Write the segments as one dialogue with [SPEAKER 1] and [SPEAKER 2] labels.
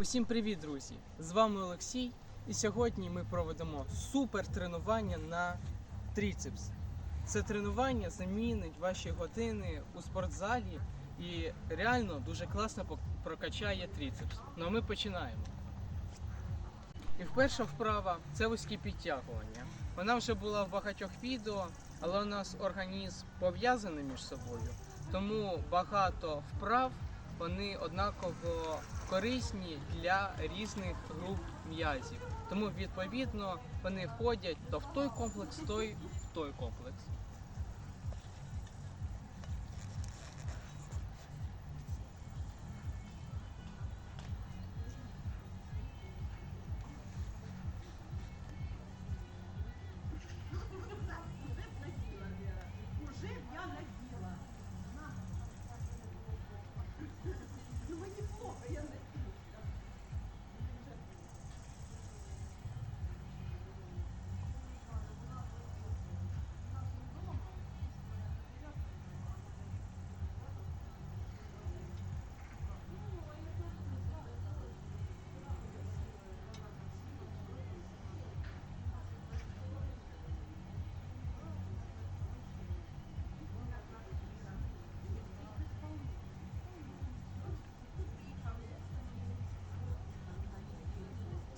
[SPEAKER 1] Усім привіт, друзі! З вами Олексій, і сьогодні ми проведемо супер тренування на тріцепс. Це тренування замінить ваші години у спортзалі і реально дуже класно прокачає тріцепс. Ну а ми починаємо. І перша вправа це вузькі підтягування. Вона вже була в багатьох відео, але у нас організм пов'язаний між собою, тому багато вправ вони однаково корисні для різних груп м'язів. Тому відповідно вони входять то в той комплекс, то й в той комплекс.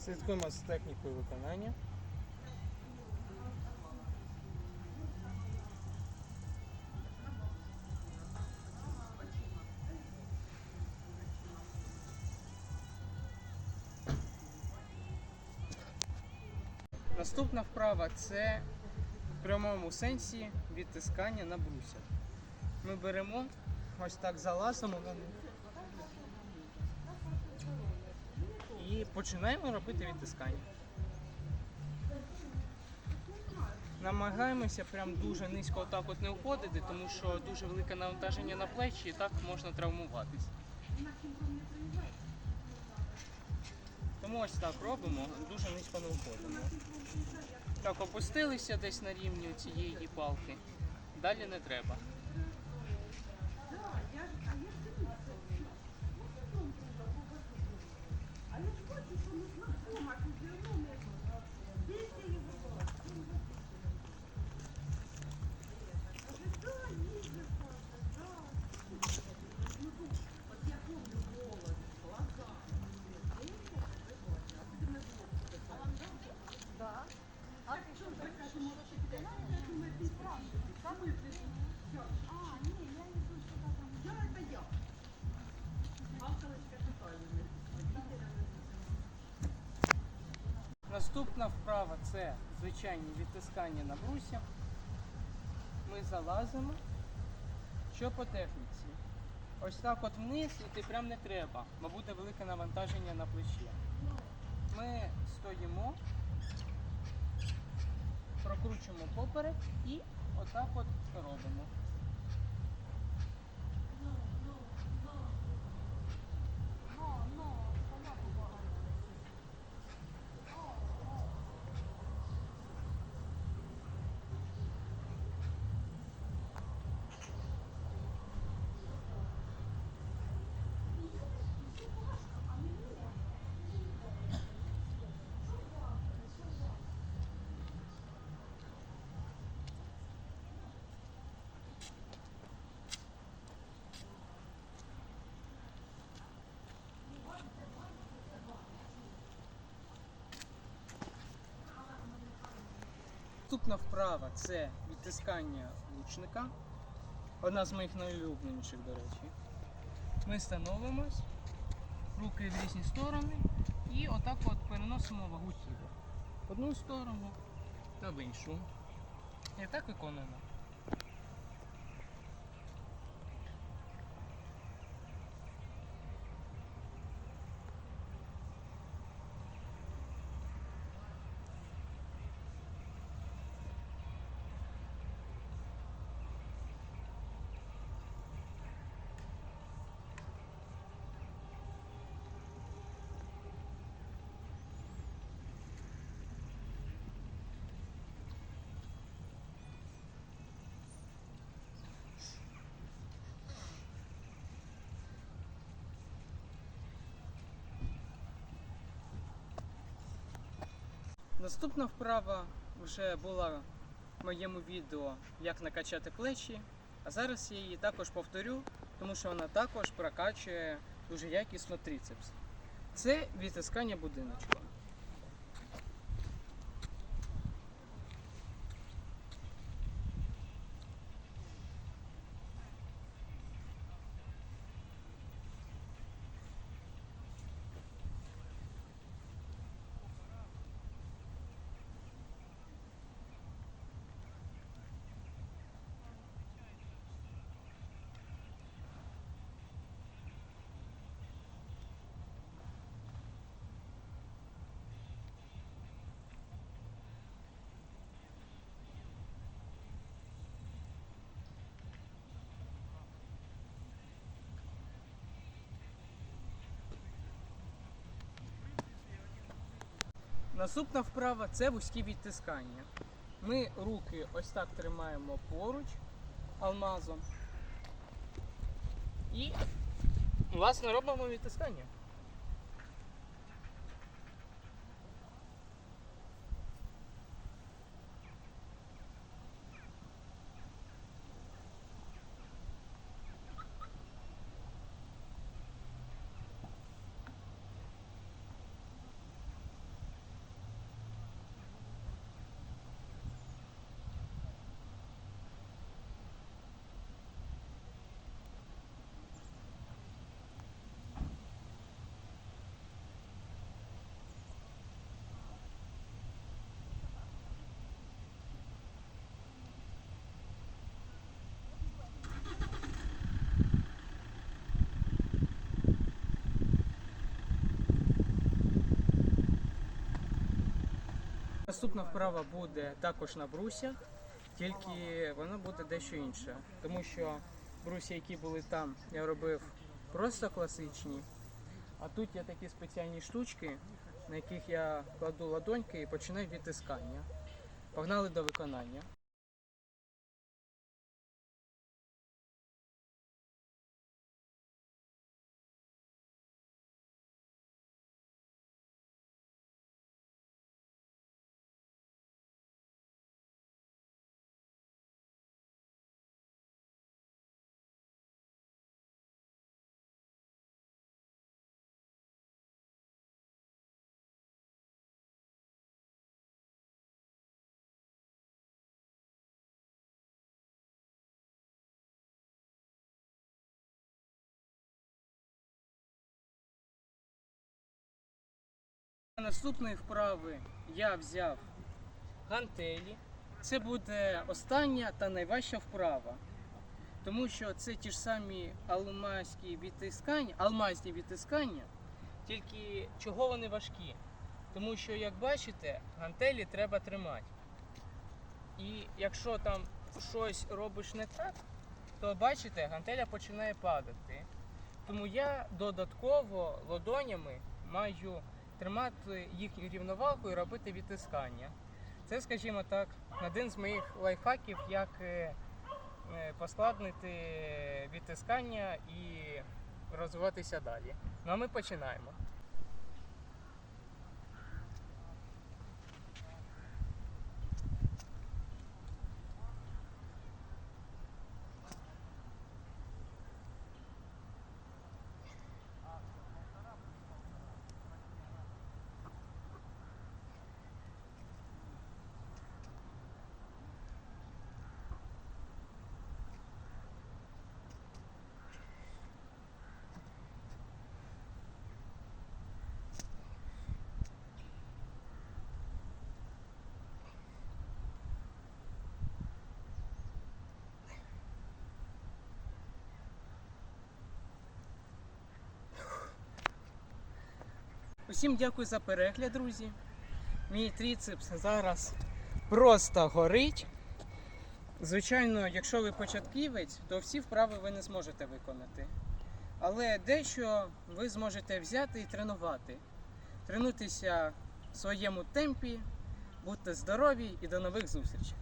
[SPEAKER 1] Слідкуємо з технікою виконання. Наступна вправа це в прямому сенсі відтискання на брусях. Ми беремо, ось так залазимо на них. Починаємо робити відтискання. Намагаємося прям дуже низько отак от не входити, тому що дуже велике навантаження на плечі і так можна травмуватись. Тому ось так робимо, дуже низько не входимо. Так, опустилися десь на рівні цієї палки. Далі не треба. Наступна вправа це звичайні відтискання на брусі. Ми залазимо. Що по техніці? Ось так от вниз іти прям не треба, бо буде велике навантаження на плечі. Ми стоїмо, прокручуємо поперек і отак от робимо. Наступна вправа це відтискання лучника. Одна з моїх найулюбленіших, до речі. Ми становимось, руки в різні сторони і отак от переносимо вагу тіла. В одну сторону та в іншу. І так виконуємо. Наступна вправа вже була в моєму відео, як накачати плечі. А зараз я її також повторю, тому що вона також прокачує дуже якісно трицепс. Це відтискання будиночком. Наступна вправа це вузькі відтискання. Ми руки ось так тримаємо поруч алмазом. І власне робимо відтискання. Наступна вправа буде також на брусях, тільки вона буде дещо інша. Тому що брусі, які були там, я робив просто класичні. А тут є такі спеціальні штучки, на яких я кладу ладоньки і починаю відтискання. Погнали до виконання. Наступної вправи я взяв гантелі. Це буде остання та найважча вправа. Тому що це ті ж самі алмазні відтискання, алмазні відтискання, тільки чого вони важкі? Тому що, як бачите, гантелі треба тримати. І якщо там щось робиш не так, то бачите, гантеля починає падати. Тому я додатково ладонями маю тримати їхню рівновагу і робити відтискання. Це, скажімо так, один з моїх лайфхаків, як е, е, поскладнити відтискання і розвиватися далі. Ну а ми починаємо. Усім дякую за перегляд, друзі. Мій тріцепс зараз просто горить. Звичайно, якщо ви початківець, то всі вправи ви не зможете виконати. Але дещо ви зможете взяти і тренувати. Тренуйтеся в своєму темпі, будьте здорові і до нових зустрічей!